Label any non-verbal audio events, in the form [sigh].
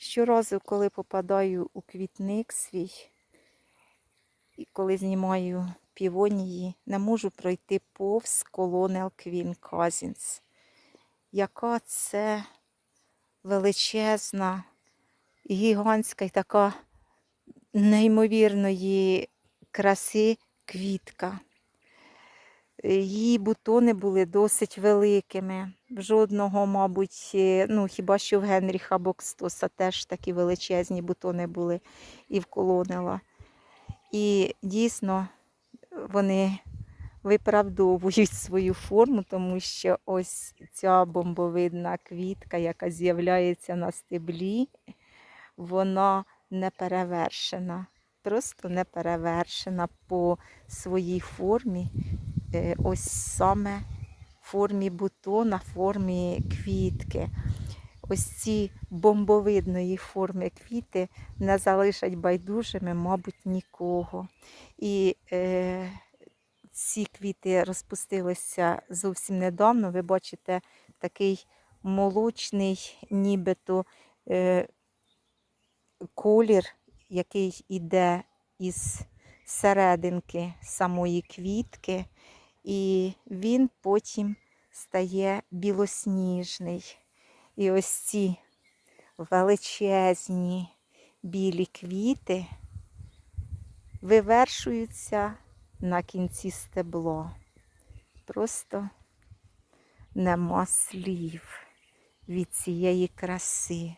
Щоразу, коли попадаю у квітник свій, і коли знімаю півонії, не можу пройти повз колонел Квін Казінс. Яка це величезна, гігантська і така неймовірної краси квітка. Її бутони були досить великими. Жодного, мабуть, е, ну хіба що в Генріха Бокстоса теж такі величезні бутони були і в колонела. І дійсно вони виправдовують [laughs] свою форму, тому що ось ця бомбовидна квітка, яка з'являється на стеблі, вона не перевершена. Просто не перевершена по своїй формі. Е, Ось саме формі бутона, формі квітки. Ось ці бомбовидної форми квіти не залишать байдужими, мабуть, нікого. І е, ці квіти розпустилися зовсім недавно. Ви бачите такий молочний, нібито е, колір, який іде із серединки самої квітки, і він потім стає білосніжний. І ось ці величезні білі квіти вивершуються на кінці стебло. Просто нема слів від цієї краси.